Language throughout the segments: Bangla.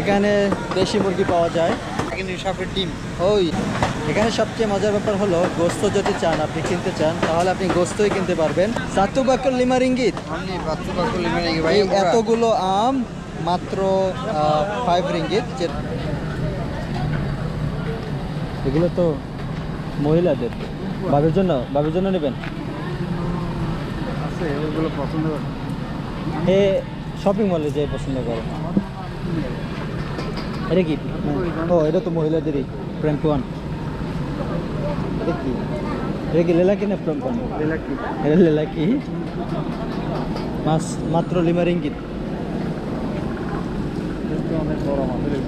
এখানে দেশি মুরগি পাওয়া যায়। সবের ডিম। ওই এখানে সবচেয়ে মজার ব্যাপার হলো গোস্ত যদি চান আপনি কিনতে চান তাহলে আপনি গোস্তই কিনতে পারবেন। সাতু বাক্কর লিমার ইঙ্গিত? এতগুলো আম মাত্র ফাইভ রিঙ্গিত এগুলো তো মহিলাদের। বাবের জন্য বাবের জন্য নেবেন? পছন্দ এ শপিং মলে যে পছন্দ করে এটা কি? ও এটা তো মহিলাদেরই প্রেম কোয়ান এটা কি? এটা কি লেলা কিনা প্রেম কোয়ান লেলাকি। এটা লেলা কি মাছ মাত্র লিমা রিঙ্গিত অনেক বড় আমাদের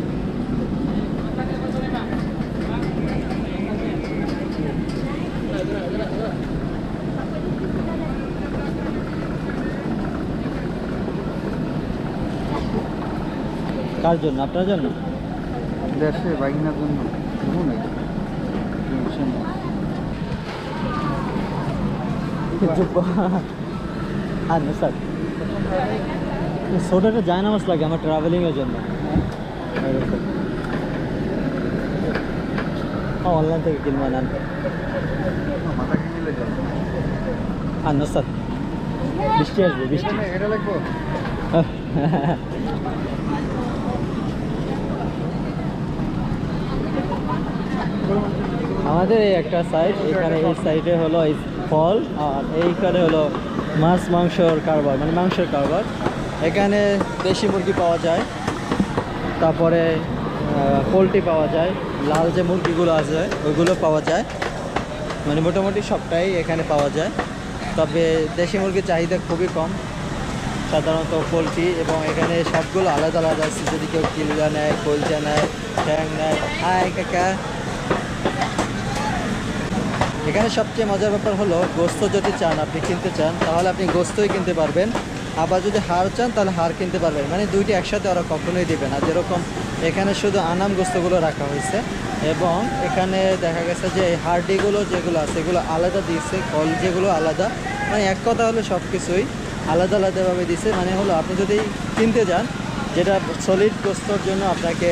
কার জন্য? আপনার জন্য? দেশে বাইকিনার জন্য বুঝুন নাকি আর না স্যার সোডাটা যায় নামাজ লাগে আমার ট্রাভেলিংয়ের জন্য অনলাইন থেকে কিনবো না মাথা কিনে যাবে আর না স্যার বৃষ্টি আসবে বৃষ্টি এটা লাগবো আমাদের এই একটা সাইড এখানে এই সাইডে হলো এই ফল, আর এইখানে হলো মাছ, মাংসর কারবার মানে মাংসের কারবার। এখানে দেশি মুরগি পাওয়া যায়, তারপরে পোলট্রি পাওয়া যায়, লাল যে মুরগিগুলো আছে, ওইগুলো পাওয়া যায়। মানে মোটামুটি সবটাই এখানে পাওয়া যায়। তবে দেশি মুরগির চাহিদা খুবই কম। সাধারণত পোলট্রি এবং এখানে সবগুলো আলাদা আলাদা আছে। যদি কেউ কিলগা নেয় কলজা নেয় ট্যাং নেয়, হাই, কাকা। এখানে সবচেয়ে মজার ব্যাপার হলো, গোস্ত যদি চান, আপনি কিনতে চান, তাহলে আপনি গোস্তই কিনতে পারবেন। আবার যদি হাড় চান, তাহলে হাড় কিনতে পারবেন। মানে দুইটি একসাথে ওরা কখনোই দেবে না। যেরকম এখানে শুধু আনাম গোস্তগুলো রাখা হয়েছে, এবং এখানে দেখা গেছে যে এই হাড্ডিগুলো যেগুলো আছে, এগুলো আলাদা দিয়েছে, কল যেগুলো আলাদা। মানে এক কথা হলো সব কিছুই আলাদা আলাদাভাবে দিছে মানে হলো, আপনি যদি কিনতে যান, যেটা সলিড গোস্তর জন্য আপনাকে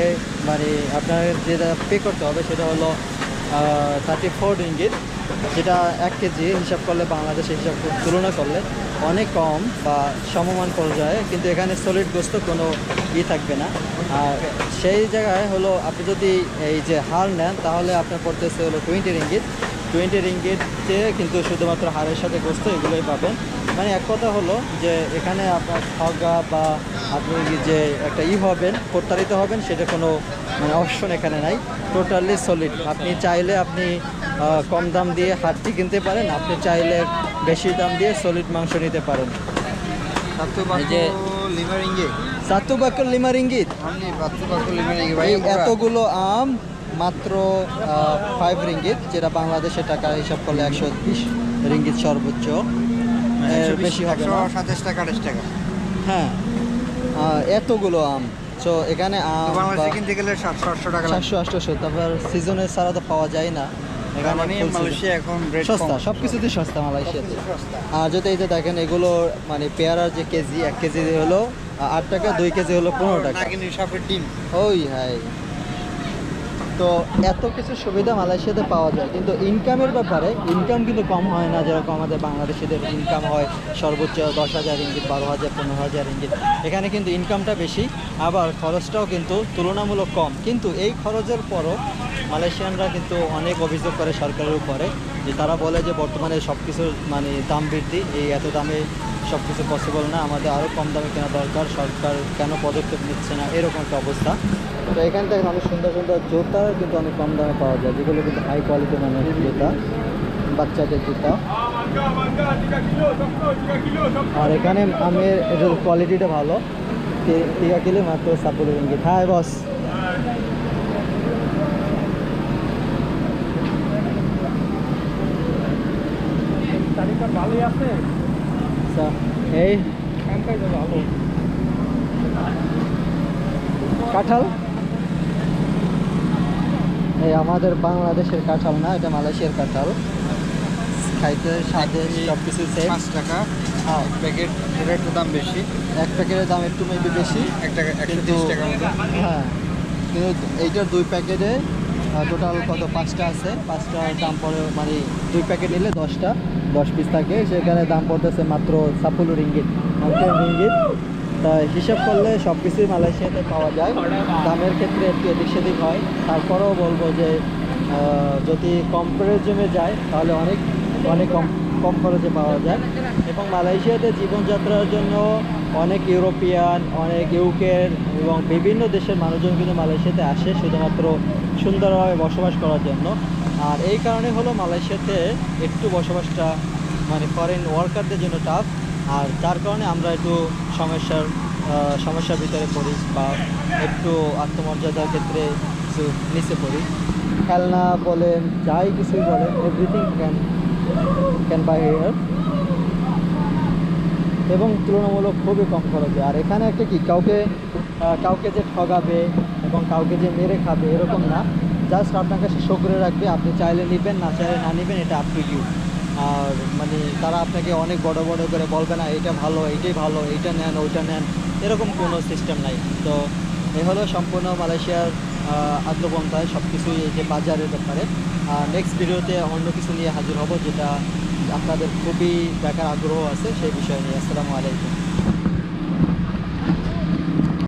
মানে আপনার যেটা পে করতে হবে, সেটা হলো থার্টি ফোর রিঙ্গিত যেটা এক কেজি হিসাব করলে বাংলাদেশে হিসাব তুলনা করলে অনেক কম বা সমমান পর্যায়ে, কিন্তু এখানে সলিড গোস্ত কোনো ই থাকবে না। আর সেই জায়গায় হলো আপনি যদি এই যে হার নেন, তাহলে আপনার পড়তেছে হলো টোয়েন্টি রিঙ্গিত টোয়েন্টি রিঙ্গিতে কিন্তু শুধুমাত্র হাড়ের সাথে গোস্ত এগুলোই পাবেন। মানে এক কথা হলো যে এখানে আপনার ঠগা বা আপনি যে একটা ই হবেন, প্রতারিত হবেন, সেটা কোনো মানে অপশন এখানে নাই। টোটালি সলিড আপনি চাইলে আপনি কম দাম দিয়ে হাড্ডি কিনতে পারেন। আপনি চাইলে বেশি দাম দিয়ে সলিড মাংস নিতে পারেন। সাতু এতগুলো আম মাত্র ফাইভ রিঙ্গিত যেটা বাংলাদেশের টাকা হিসাব করলে একশো বিশ রিঙ্গিত সর্বোচ্চ। বেশি হবে সাতাশ টাকা আঠাশ টাকা। হ্যাঁ। এতগুলো আম। তো এখানে আম কিনতে গেলে সাতশো আটশো টাকা সাতশো আটশোশো তারপর সিজনে ছাড়া তো পাওয়া যায় না। মানে full season। মালয়েশিয়া এখন রেট সস্তা সব কিছুতেই সস্তা মালয়েশিয়াতে। আর যদি এই যে দেখেন এগুলো মানে পেয়ারার যে কেজি এক কেজি হলো আট টাকা দুই কেজি হলো পনেরো টাকা। না কিন্তু সবের ডিম। ওই হাই তো এত কিছু সুবিধা মালয়েশিয়াতে পাওয়া যায় কিন্তু ইনকামের ব্যাপারে ইনকাম কিন্তু কম হয় না যেরকম আমাদের বাংলাদেশিদের ইনকাম হয় সর্বোচ্চ দশ হাজার ইঙ্গিত বারো হাজার পনেরো হাজার ইঙ্গিত এখানে কিন্তু ইনকামটা বেশি আবার খরচটাও কিন্তু তুলনামূলক কম। কিন্তু এই খরচের পরও মালয়েশিয়ানরা কিন্তু অনেক অভিযোগ করে সরকারের উপরে যে তারা বলে যে বর্তমানে সব কিছুর মানে দাম বৃদ্ধি, এই এত দামে সব কিছু পসিবল না, আমাদের আরও কম দামে কেনা দরকার, সরকার কেন পদক্ষেপ নিচ্ছে না, এরকম একটা অবস্থা। তো এখান থেকে অনেক সুন্দর সুন্দর জুতা কিন্তু অনেক কম দামে পাওয়া যায়, যেগুলো কিন্তু হাই কোয়ালিটি মানের জুতা, বাচ্চাদের জুতা। আর এখানে আমের কোয়ালিটিটা ভালো। তিগা কিলো মাত্র সাপোর্ট হাই বস। ভালোই আছে? আচ্ছা, এই ভালো। কাঁঠাল? এই আমাদের বাংলাদেশের কাঁঠাল না এটা মালয়েশিয়ার কাঁঠাল। খাইতে স্বাদে সব কিছু পাঁচ টাকা। হ্যাঁ। এক প্যাকেট এটা একটু দাম বেশি। এক প্যাকেটের দাম একটু মেবি বেশি। এক টাকা একশো হ্যাঁ কিন্তু এইটার দুই প্যাকেটে টোটাল কত? পাঁচটা আছে। পাঁচটার দাম পড়ে মানে দুই প্যাকেট নিলে দশটা, দশ পিস থাকে। সেখানে দাম পড়তেছে মাত্র সাপুলো রিঙ্গিত টেন রিঙ্গিত। তা হিসাব করলে সব কিছুই মালয়েশিয়াতে পাওয়া যায়। দামের ক্ষেত্রে একটু এদিক সেদিক হয়। তারপরেও বলব যে যদি কম্পারিজমে যায়, তাহলে অনেক অনেক কম কম খরচে পাওয়া যায়। এবং মালয়েশিয়াতে জীবনযাত্রার জন্য অনেক ইউরোপিয়ান, অনেক ইউকের এবং বিভিন্ন দেশের মানুষজন কিন্তু মালয়েশিয়াতে আসে শুধুমাত্র সুন্দরভাবে বসবাস করার জন্য। আর এই কারণে হলো মালয়েশিয়াতে একটু বসবাসটা মানে ফরেন ওয়ার্কারদের জন্য টাফ আর যার কারণে আমরা একটু সমস্যার সমস্যার ভিতরে পড়ি বা একটু আত্মমর্যাদার ক্ষেত্রে কিছু নিচে পড়ি। খেলনা বলেন, যাই কিছুই বলেন everything can can buy here এবং তুলনামূলক খুবই কম খরচে। আর এখানে একটা কি কাউকে কাউকে যে ঠগাবে এবং কাউকে যে মেরে খাবে এরকম না। জাস্ট আপনাকে সে শো করে রাখবে আপনি চাইলে নেবেন না চাইলে না নেবেন এটা আপ টু আর মানে তারা আপনাকে অনেক বড় বড় করে বলবে না এটা ভালো এইটাই ভালো এইটা নেন ওইটা নেন। এরকম কোনো সিস্টেম নাই। তো এ হলো সম্পূর্ণ মালয়েশিয়ার আহ, আদ্যপন্থায় সব কিছুই এই যে বাজারের ব্যাপারে। নেক্সট ভিডিওতে অন্য কিছু নিয়ে হাজির হব যেটা আপনাদের খুবই দেখার আগ্রহ আছে সেই বিষয় নিয়ে। আসসালামু আলাইকুম।